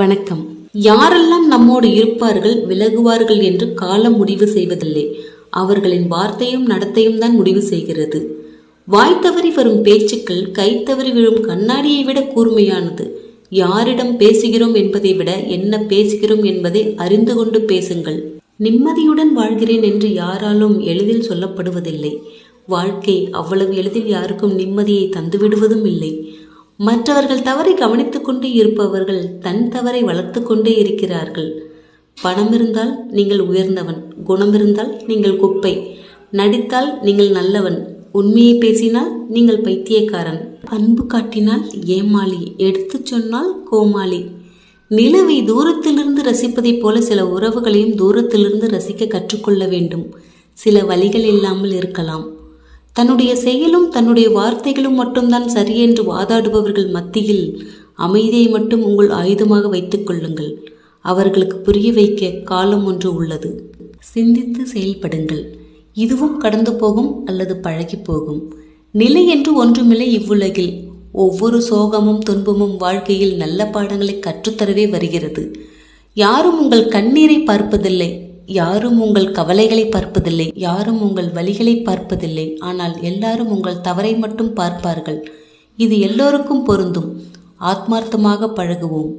வணக்கம். யாரெல்லாம் நம்மோடு இருப்பார்கள் விலகுவார்கள் என்று காலம் முடிவு செய்வதில்லை. அவர்களின் வார்த்தையும் நடத்தையும் தான் முடிவு செய்கிறது. வாய் தவறி வரும் பேச்சுக்கள் கை தவறி விழும் கண்ணாடியை விட கூர்மையானது. யாரிடம் பேசுகிறோம் என்பதை விட என்ன பேசுகிறோம் என்பதை அறிந்து கொண்டு பேசுங்கள். நிம்மதியுடன் வாழ்கிறேன் என்று யாராலும் எளிதில் சொல்லப்படுவதில்லை. வாழ்க்கை அவ்வளவு எளிதில் யாருக்கும் நிம்மதியை தந்துவிடுவதும் இல்லை. மற்றவர்கள் தவறை கவனித்துக் கொண்டே இருப்பவர்கள் தன் தவறை வளர்த்து கொண்டே இருக்கிறார்கள். பணம் இருந்தால் நீங்கள் உயர்ந்தவன் குணம் இருந்தால் நீங்கள் குப்பை நடித்தால் நீங்கள் நல்லவன் உண்மையை பேசினால் நீங்கள் பைத்தியக்காரன். அன்பு காட்டினால் ஏமாளி எடுத்துச் சொன்னால் கோமாளி. நிலவை தூரத்திலிருந்து ரசிப்பதைப் போல சில உறவுகளையும் தூரத்திலிருந்து ரசிக்க கற்றுக்கொள்ள வேண்டும். சில வழிகள் இல்லாமல் இருக்கலாம். தன்னுடைய செயலும் தன்னுடைய வார்த்தைகளும் மட்டும்தான் சரி என்று வாதாடுபவர்கள் மத்தியில் அமைதியை மட்டும் உங்கள் ஆயுதமாக வைத்துக் கொள்ளுங்கள். அவர்களுக்கு புரிய வைக்க காலம் ஒன்று உள்ளது. சிந்தித்து செயல்படுங்கள். இதுவும் கடந்து போகும் அல்லது பழகி போகும். நிலை என்று ஒன்றுமில்லை இவ்வுலகில். ஒவ்வொரு சோகமும் துன்பமும் வாழ்க்கையில் நல்ல பாடங்களை கற்றுத்தரவே வருகிறது. யாரும் உங்கள் கண்ணீரை பார்ப்பதில்லை. யாரும் உங்கள் கவலைகளை பார்ப்பதில்லை யாரும் உங்கள் வழிகளை பார்ப்பதில்லை ஆனால் எல்லாரும் உங்கள் தவறை மட்டும் பார்ப்பார்கள். இது எல்லோருக்கும் பொருந்தும். ஆத்மார்த்தமாக பழகுவோம்.